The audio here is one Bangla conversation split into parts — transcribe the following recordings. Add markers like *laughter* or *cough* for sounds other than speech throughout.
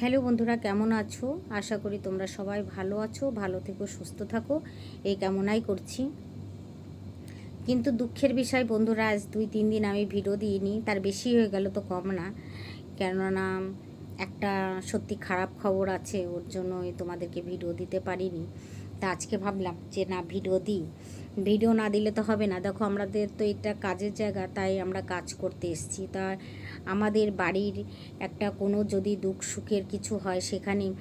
হ্যালো বন্ধুরা, কেমন আছো? আশা করি তোমরা সবাই ভালো আছো, ভালো থেকো, সুস্থ থাকো। এই কামনাই করছি। কিন্তু দুঃখের বিষয় বন্ধুরা, আজ দুই, তিন দিন আমি ভিডিও দিইনি, তার বেশি হয়ে গেল তো কম না। কেননা, একটা সত্যি খারাপ খবর আছে, ওর জন্যই তোমাদেরকে ভিডিও দিতে পারিনি। তা আজকে ভাবলাম যে না, ভিডিও দিই। ভিডিও না দিলে তো হবে না। দেখো, আমাদের তো এটা কাজের জায়গা, তাই আমরা কাজ করতে এসেছি। তা আমাদের বাড়ির একটা কোনো যদি দুঃখ সুখের কিছু হয়, সেখানে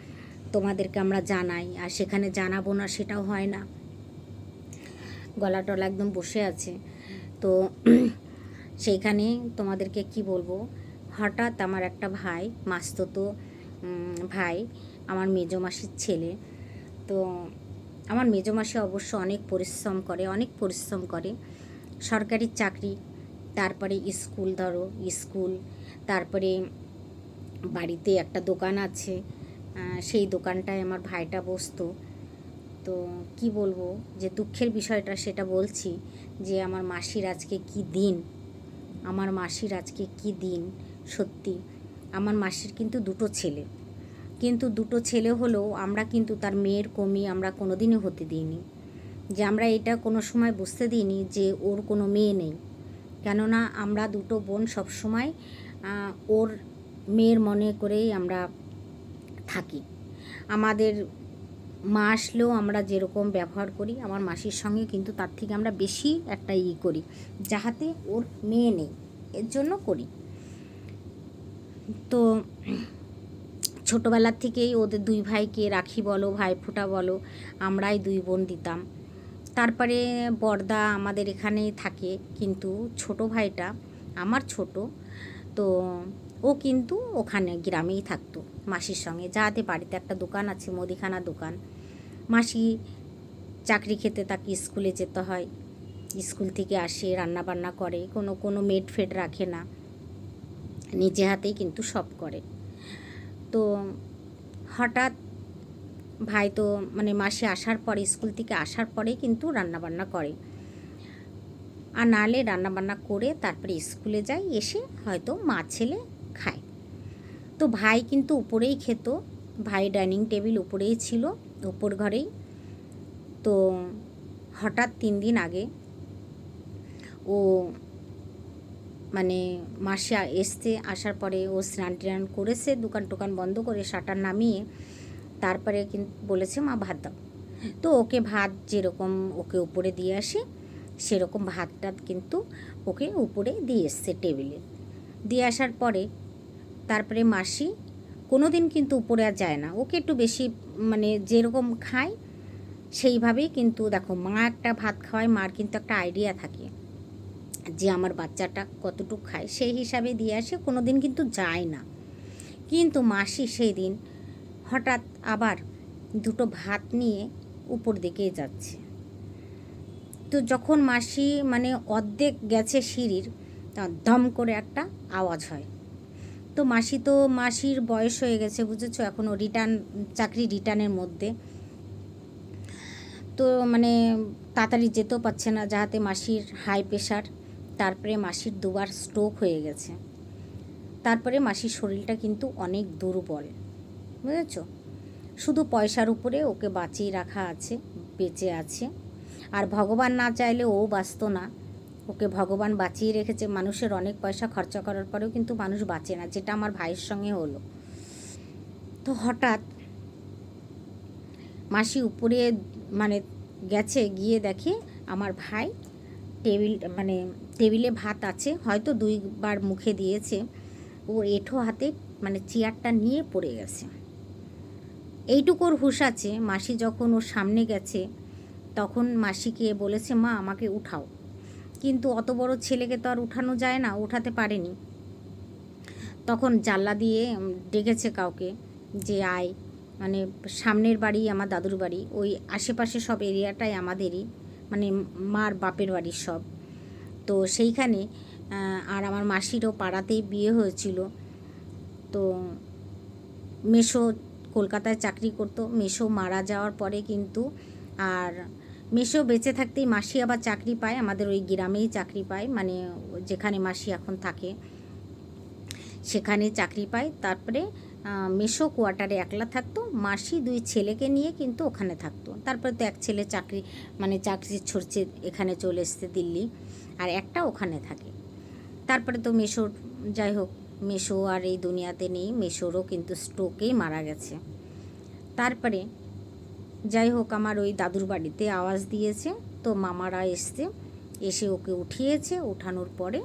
তোমাদেরকে আমরা জানাই। আর সেখানে জানাব না, সেটাও হয় না। গলা টলা একদম বসে আছে। তো *clears throat* সেইখানে তোমাদেরকে কি বলব, হঠাৎ আমার একটা ভাই, মাস্ততো ভাই, আমার মেজো মাসির ছেলে, তো আমার মেজো মাসি অবশ্য অনেক পরিশ্রম করে, অনেক পরিশ্রম করে। সরকারি চাকরি, তারপরে স্কুল ধরো, স্কুল, তারপরে বাড়িতে একটা দোকান আছে সেই দোকানটায় আমার ভাইটা বসতো। তো কি বলব, যে দুঃখের বিষয়টা সেটা বলছি যে আমার মাসির আজকে কি দিন? আমার মাসির আজকে কি দিন? সত্যি, আমার মাসির কিন্তু দুটো ছেলে। কিন্তু দুটো ছেলে হলেও আমরা কিন্তু তার মেয়ের কমি আমরা কোনোদিনই হতে দিইনি। যে আমরা এটা কোনো সময় বুঝতে দিইনি যে ওর কোনো মেয়ে নেই। কেননা আমরা দুটো বোন সবসময় আহ, ওর মেয়ের মনে করেই আমরা থাকি। আমাদের মা আসলেও আমরা যেরকম ব্যবহার করি আমার মাসির সঙ্গে কিন্তু তার থেকে আমরা বেশি একটা ই করি যাহাতে ওর মেয়ে নেই এর জন্য করি। তো ছোটোবেলার থেকেই ওদের দুই ভাইকে রাখি বলো, ভাইফোঁটা বলো, আমরাই দুই বোন দিতাম। তারপরে বর্দা আমাদের এখানেই থাকে, কিন্তু ছোট ভাইটা আমার ছোট, তো ও কিন্তু ওখানে গ্রামেই থাকতো মাসির সঙ্গে। যাতে বাড়িতে একটা দোকান আছে, মুদিখানা দোকান, মাসি চাকরি খেতে তাকে স্কুলে যেতে হয়। স্কুল থেকে আসে রান্না বান্না করে, কোনো কোনো মেড ফেড রাখে না। নিজে হাতেই কিন্তু সব করে। তো হঠাৎ ভাই তো মানে মাসে আসার পরে, স্কুল থেকে আসার পরে কিন্তু রান্না বান্না করে। আর নাহলে রান্না বান্না করে তারপরে স্কুলে যায় এসে হয়তো মা ছেলে খায়। তো ভাই কিন্তু উপরেই খেত, ভাই ডাইনিং টেবিল উপরেই ছিল উপর ঘরেই। তো হঠাৎ তিন দিন আগে ও মানে মাসে এসতে আসার পরে ও স্নান টান করেছে, দোকান টোকান বন্ধ করে শাটার নামিয়ে তারপরে কিন্তু বলেছে, মা, ভাত দাও। তো ওকে ভাত যেরকম ওকে উপরে দিয়ে আসে, সেরকম ভাতটা কিন্তু ওকে উপরে দিয়ে এসছে টেবিলে। দিয়ে আসার পরে তারপরে মাসি কোনো দিন কিন্তু উপরে আর যায় না। ওকে একটু বেশি মানে যেরকম খায়, সেইভাবেই কিন্তু দেখো, মা একটা ভাত খাওয়ায়, মার কিন্তু একটা আইডিয়া থাকে। যে আমার বাচ্চাটা কতটুকু খায়, সেই হিসাবে দিয়ে আসে কোনো দিন কিন্তু যায় না। কিন্তু মাসি সেই দিন হঠাৎ আবার দুটো ভাত নিয়ে উপর দিকে যাচ্ছে। তো যখন মাসি মানে অর্ধেক গেছে সিঁড়ির দম করে একটা আওয়াজ হয়। তো মাসি তো, মাসির বয়স হয়ে গেছে, বুঝেছ? এখনও রিটার্ন চাকরি রিটার্নের মধ্যে। তো মানে তাড়াতাড়ি যেতেও পারছে না, যাহাতে মাসির হাই প্রেশার তারপরে মাসির দুবার স্ট্রোক হয়ে গেছে। তারপরে মাসির শরীরটা কিন্তু অনেক দুর্বল, বুঝেছ? শুধু পয়সার উপরে ওকে বাঁচিয়ে রাখা আছে, বেঁচে আছে। আর ভগবান না চাইলে ও বাঁচত না। ওকে ভগবান বাঁচিয়ে রেখেছে, মানুষের অনেক পয়সা খরচা করার পরেও কিন্তু মানুষ বাঁচে না, যেটা আমার ভাইয়ের সঙ্গে হলো। তো হঠাৎ মাসি উপরে মানে গেছে, গিয়ে দেখে আমার ভাই টেবিল মানে টেবিলে ভাত আছে, হয়তো দুইবার মুখে দিয়েছে। ও এঁঠো হাতে মানে চেয়ারটা নিয়ে পড়ে গেছে। এইটুকুর হুঁশ আছে। মাসি যখন ওর সামনে গেছে, তখন মাসিকে বলেছে, মা, আমাকে উঠাও। কিন্তু অত বড় ছেলেকে তো আর উঠানো যায় না, উঠাতে পারেনি। তখন জানলা দিয়ে ডেকেছে কাউকে যে, আয়। মানে সামনের বাড়ি, আমার দাদুর বাড়ি। ওই আশেপাশে সব এরিয়াটাই আমাদেরই। মানে মার বাপের বাড়ির সব। তো সেইখানে আর আমার মাসিরও পাড়াতেই বিয়ে হয়েছিল। তো মেশো কলকাতায় চাকরি করতো মেশো মারা যাওয়ার পরে কিন্তু, আর মেশো বেঁচে থাকতেই মাসি আবার চাকরি পায়, আমাদের ওই গ্রামেই চাকরি পায় মানে যেখানে মাসি এখন থাকে, সেখানে চাকরি পায়। তারপরে মেসো কোয়ার্টারে একলা থাকতো, মাসি দুই ছেলেকে নিয়ে কিন্তু ওখানে থাকতো। তারপরে তো এক ছেলে চাকরি মানে চাকরি ছড়ছে, এখানে চলে এসছে দিল্লি, আর একটা ওখানে থাকে। তারপরে তো মেশোর যাই হোক, মেশো আর এই দুনিয়াতে নেই, মেশোরও কিন্তু স্ট্রোকেই মারা গেছে। তারপরে, যাই হোক, আমার ওই দাদুর বাড়িতে আওয়াজ দিয়েছে, তো মামারা এসছে, এসে ওকে উঠিয়েছে, ওঠানোর পরে,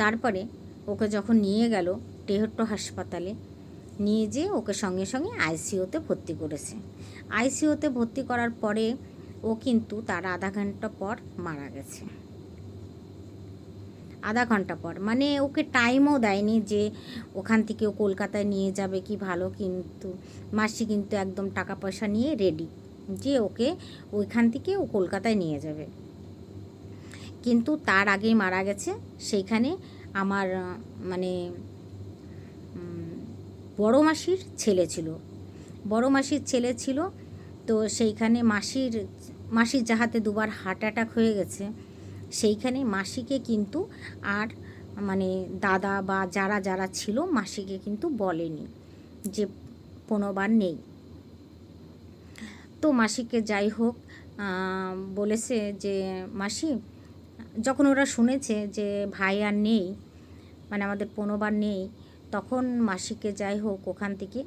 তারপরে ওকে যখন নিয়ে গেল টেহট্ট হাসপাতালে নিয়ে যেয়ে ওকে সঙ্গে সঙ্গে আইসিইউতে ভর্তি করেছে। আইসিইউতে ভর্তি করার পরে ও কিন্তু তার আধা ঘণ্টা পর মারা গেছে। আধা ঘণ্টা পর। মানে ওকে টাইমও দেয়নি যে ওখান থেকে ও কলকাতায় নিয়ে যাবে কি ভালো কিন্তু মাসি কিন্তু একদম টাকা পয়সা নিয়ে রেডি যে ওকে ওইখান থেকে ও কলকাতায় নিয়ে যাবে। কিন্তু তার আগেই মারা গেছে। সেইখানে আমার মানে বড় মাসির ছেলে ছিল। বড় মাসির ছেলে ছিল, তো সেইখানে মাসির মাসির যাহাতে দুবার হার্ট অ্যাটাক হয়ে গেছে, সেইখানে মাসিকে কিন্তু আর মানে দাদা বা যারা যারা ছিল মাসিকে কিন্তু বলেনি যে পুনর্বার নেই। তো মাসিকে যাই হোক বলেছে যে মাসি, যখন ওরা শুনেছে যে ভাই আর নেই মানে আমাদের পুনর্বার নেই তখন মাসিকে যাই হোক ওখান থেকে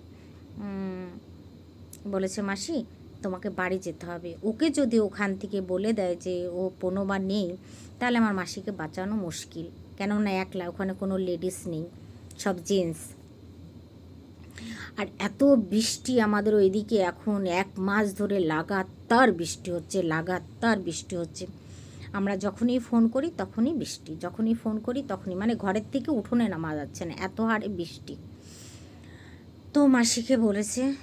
বলেছে মাসি, তোমাকে বাড়ি যেতে হবে। ওকে যদি ওখান থেকে বলে দেয় যে ও পুনর্বার নেই, তাহলে আমার মাসিকে বাঁচানো মুশকিল। কেননা একলা, ওখানে কোনো লেডিস নেই, সব জেন্টস আর এত বৃষ্টি আমাদের ওইদিকে এখন, এক মাস ধরে লাগাতার বৃষ্টি হচ্ছে, লাগাতার বৃষ্টি হচ্ছে। আমরা যখনই ফোন করি তখনই বৃষ্টি, যখনই ফোন করি তখনই মানে ঘরের থেকে উঠোনে নামা যাচ্ছে না, এত হারে বৃষ্টি। তো মাসিকে বলেছে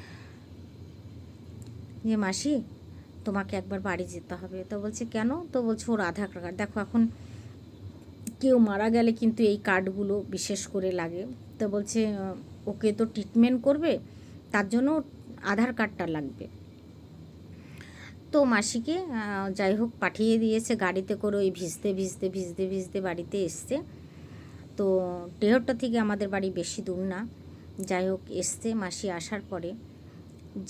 যে, মাসি, তোমাকে একবার বাড়ি যেতে হবে। তো বলছে, কেন? তো বলছে, ওর আধার কার্ড। দেখো, এখন কেউ মারা গেলে কিন্তু এই কার্ডগুলো বিশেষ করে লাগে। তো বলছে, ওকে তো ট্রিটমেন্ট করবে, তার জন্য আধার কার্ডটা লাগবে। তো মাসিকে যাই হোক পাঠিয়ে দিয়েছে গাড়িতে করে, ওই ভিজতে ভিজতে ভিজতে ভিজতে বাড়িতে এসছে। তো টেহরটা থেকে আমাদের বাড়ি বেশি দূর না। যাই হোক এসছে মাসি আসার পরে।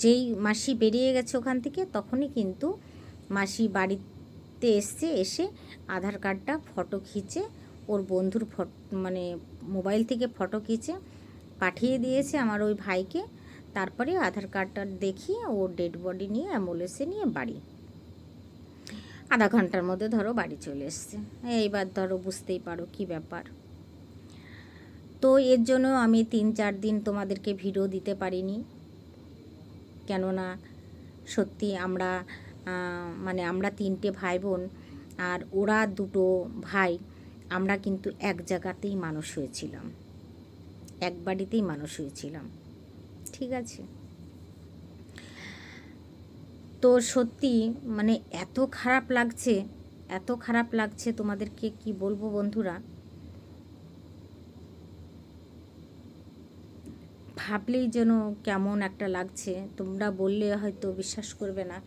যেই মাসি বেরিয়ে গেছে ওখান থেকে, তখনই কিন্তু মাসি বাড়িতে এসছে, এসে আধার কার্ডটা ফটো খিচে, ওর বন্ধুর ফটো মানে মোবাইল থেকে ফটো খিচে পাঠিয়ে দিয়েছে আমার ওই ভাইকে। তারপরে আধার কার্ডটা দেখিয়ে ও ডেড বডি নিয়ে, অ্যাম্বুলেন্সে নিয়ে বাড়ি। আধা ঘণ্টার মধ্যে ধরো বাড়ি চলে এসছে। এইবার ধরো বুঝতেই পারো কি ব্যাপার। তো এর জন্য আমি তিন চার দিন তোমাদেরকে ভিডিও দিতে পারিনি। কেননা সত্যি আমরা মানে আমরা তিনটে ভাই বোন আর ওরা দুটো ভাই, আমরা কিন্তু এক জায়গাতেই মানুষ হয়েছিলাম। এক বাড়িতেই মানুষ হয়েছিলাম। ঠিক আছে। তো সত্যি মানে এত খারাপ লাগছে, এত খারাপ লাগছে তোমাদেরকে কি বলব বন্ধুরা? ভাবলেই যেন কেমন একটা লাগছে, তোমরা বললে হয়তো বিশ্বাস করবে না।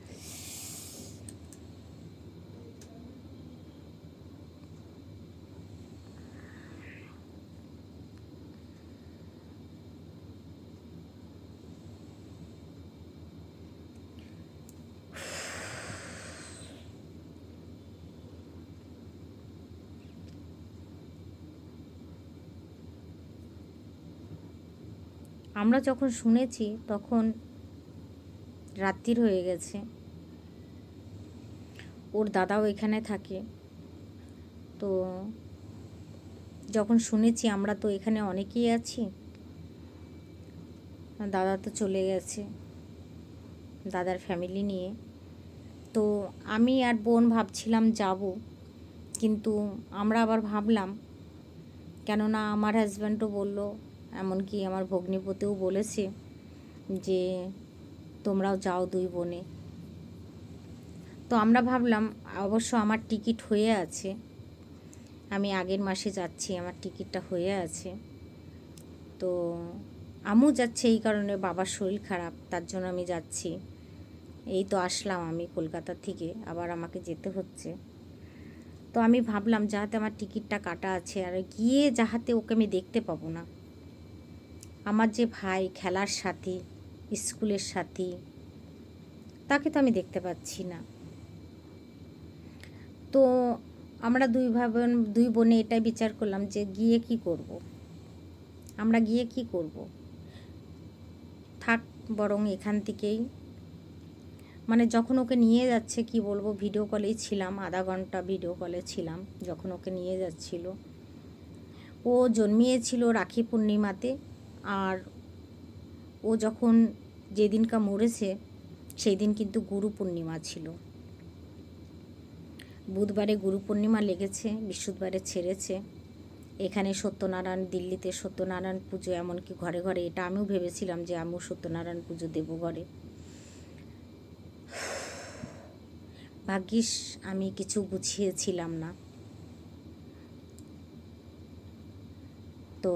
আমরা যখন শুনেছি, তখন রাত্রির হয়ে গেছে। ওর দাদাও এখানে থাকে। তো যখন শুনেছি, আমরা তো এখানে অনেকেই আছি। দাদা তো চলে গেছে, দাদার ফ্যামিলি নিয়ে। তো আমি আর বোন ভাবছিলাম যাব, কিন্তু আমরা আবার ভাবলাম, কেননা আমার হাজব্যান্ডও বলল এমনকি আমার ভগ্নিপতিও বলেছে যে, তোমরাও যাও দুই বোনে। তো আমরা ভাবলাম, অবশ্য আমার টিকিট হয়ে আছে। আমি আগের মাসে যাচ্ছি, আমার টিকিটটা হয়ে আছে। তো আমু যাচ্ছে এই কারণে বাবার শরীর খারাপ, তার জন্য আমি যাচ্ছি। এই তো আসলাম আমি কলকাতা থেকে, আবার আমাকে যেতে হচ্ছে। তো আমি ভাবলাম, যাহাতে আমার টিকিটটা কাটা আছে, আর গিয়ে যাহাতে ওকে আমি দেখতে পাবো না। আমার যে ভাই খেলার সাথী, স্কুলের সাথী, তাকে তো আমি দেখতে পাচ্ছি না তো আমরা দুই ভাই বোন দুই বোনে এটাই বিচার করলাম যে গিয়ে কি করব। আমরা গিয়ে কি করব। থাক, বরং এখান থেকেই মানে যখন ওকে নিয়ে যাচ্ছে, কি বলব ভিডিও কলেই ছিলাম, আধা ঘণ্টা ভিডিও কলে ছিলাম, যখন ওকে নিয়ে যাচ্ছিল ও জন্মিয়েছিল রাখি পূর্ণিমাতে আর ও যখন যেদিনকা মরেছে সেই দিন কিন্তু গুরু পূর্ণিমা ছিল। বুধবারে গুরু পূর্ণিমা লেগেছে, বৃহস্পতিবারে ছেড়েছে। এখানে সত্যনারায়ণ, দিল্লিতে সত্যনারায়ণ পুজো, এমনকি ঘরে ঘরে, এটা আমিও ভেবেছিলাম যে আমিও সত্যনারায়ণ পুজো দেবো ঘরে। ভাগ্যিস আমি কিছু গুছিয়েছিলাম না। তো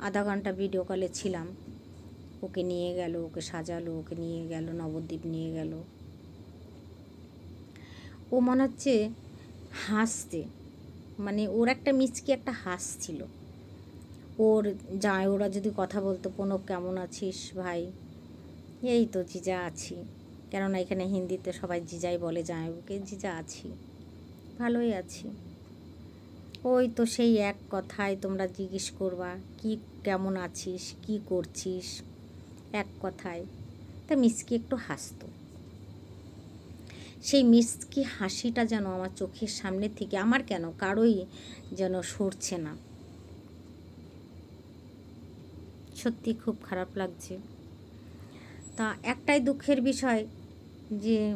আধা ঘণ্টা ভিডিও কলে ছিলাম। ওকে নিয়ে গেল, ওকে সাজালো, ওকে নিয়ে গেল, নবদ্বীপ নিয়ে গেল। ও মনে হচ্ছে হাসতে মানে ওর একটা মিচকি একটা হাস ছিল। ওর যায়, ওরা যদি কথা বলতো প্রণব কেমন আছিস ভাই? এই তো জিজা আছি। কেননা এখানে হিন্দিতে সবাই জিজাই বলে, যায়, ওকে জিজা আছি। ভালোই আছি। ওই তো সেই এক কথায় তোমরা জিজ্ঞেস করবা, কি, কেমন আছিস? কি করছিস? এক কথায়। তা মিসকি একটু হাসতো। সেই মিসকি হাসিটা যেন আমার চোখের সামনে থেকে, আমার কেন? কারোই যেন সরছে না। সত্যি খুব খারাপ লাগছে। তা একটাই দুঃখের বিষয় যে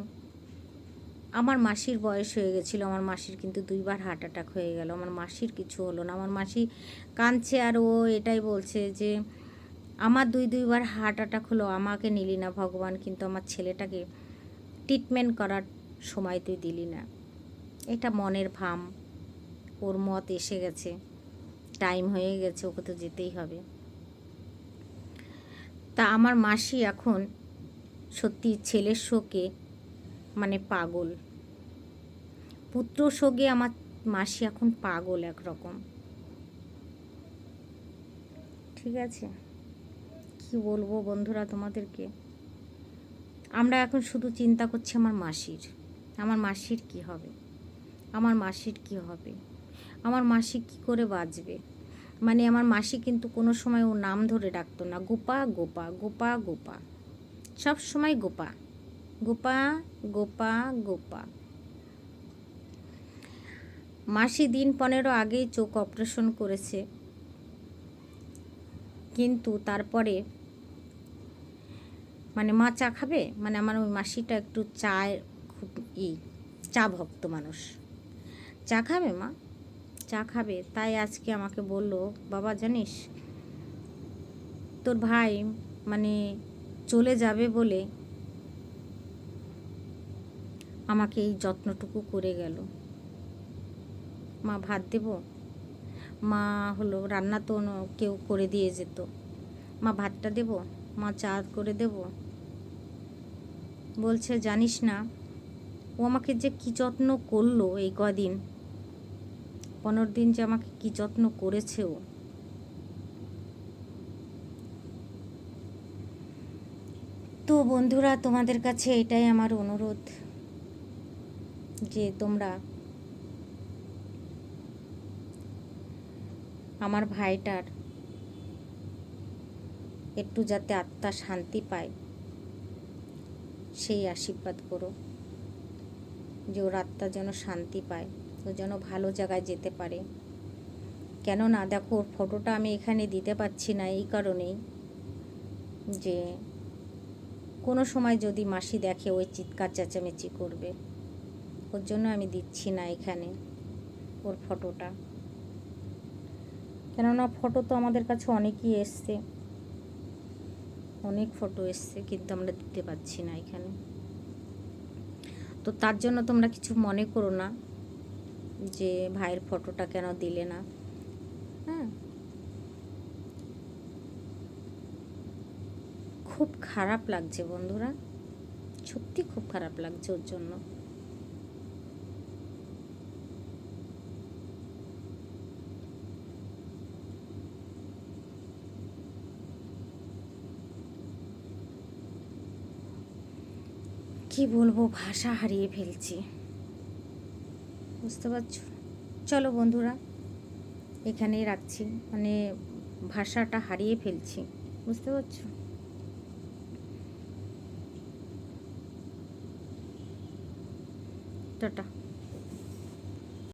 আমার মাসির বয়স হয়ে গেছিল, আমার মাসির কিন্তু দুইবার হার্ট অ্যাটাক হয়ে গেল, আমার মাসির কিছু হলো না, আমার মাসি কাঁদছে আর ও এটাই বলছে যে, আমার দুই দুইবার হার্ট অ্যাটাক হলো, আমাকে নিলি না ভগবান, কিন্তু আমার ছেলেটাকে ট্রিটমেন্ট করার সময় তুই দিলি না। এটা মনের ভাম ওর মত এসে গেছে টাইম হয়ে গেছে, ওকে তো যেতেই হবে। তা আমার মাসি এখন সত্যি ছেলের শোকে মানে পাগল। পুত্র শোকে আমার মাসি এখন পাগল একরকম। ঠিক আছে? কি বলব বন্ধুরা তোমাদেরকে? আমরা এখন শুধু চিন্তা করছি আমার মাসির। আমার মাসির কি হবে? আমার মাসির কি হবে? আমার মাসি কি করে বাঁচবে? মানে আমার মাসি কিন্তু কোনো সময় ও নাম ধরে ডাকতো না। গোপা গোপা গোপা গোপা। সব সময় গোপা। গোপা গোপা গোপা। মাসি দিন পনেরো আগেই চোখ অপারেশন করেছে। কিন্তু তারপরে মানে মা চা খাবে? মানে আমার ওই মাসিটা একটু চায় খুব ই, চা ভক্ত মানুষ। চা খাবে মা? চা খাবে। তাই আজকে আমাকে বলল, বাবা, জানিস, তোর ভাই মানে চলে যাবে বলে আমাকে এই যত্নটুকু করে গেল। মা, ভাত দেব? মা হলো, রান্না তো কেউ করে দিয়ে যেত। মা, ভাতটা দেব? মা, চা করে দেব? বলছে, জানিস না, ও আমাকে যে কী যত্ন করল এই কদিন? পনেরো দিন যে আমাকে কী যত্ন করেছে ও। তো বন্ধুরা, তোমাদের কাছে এটাই আমার অনুরোধ। যে তোমরা আমার ভাইটার একটু যাতে আত্মা শান্তি পায়, সেই আশীর্বাদ করো। যে ওর আত্মা যেন শান্তি পায়, ও যেন ভালো জায়গায় যেতে পারে। কেননা দেখো, ওর ফটোটা আমি এখানে দিতে পারছি না এই কারণেই যে কোনো সময় যদি মাসি দেখে ওই চিৎকার চেঁচামেচি করবে। ওর জন্য আমি দিচ্ছি না এখানে ওর ফটোটা। কেননা ফটো তো আমাদের কাছে অনেকই এসছে। অনেক ফটো এসছে, কিন্তু আমরা দিতে পারছি না এখানে। তো তার জন্য তোমরা কিছু মনে করো না যে ভাইয়ের ফটোটা কেন দিলে না। হ্যাঁ? খুব খারাপ লাগছে বন্ধুরা। সত্যি খুব খারাপ লাগছে ওর জন্য। কি বলব, ভাষা হারিয়ে ফেলছি। বুঝতে পারছ? চলো বন্ধুরা এখানেই রাখছি। মানে ভাষাটা হারিয়ে ফেলছি। বুঝতে পারছ? টাটা।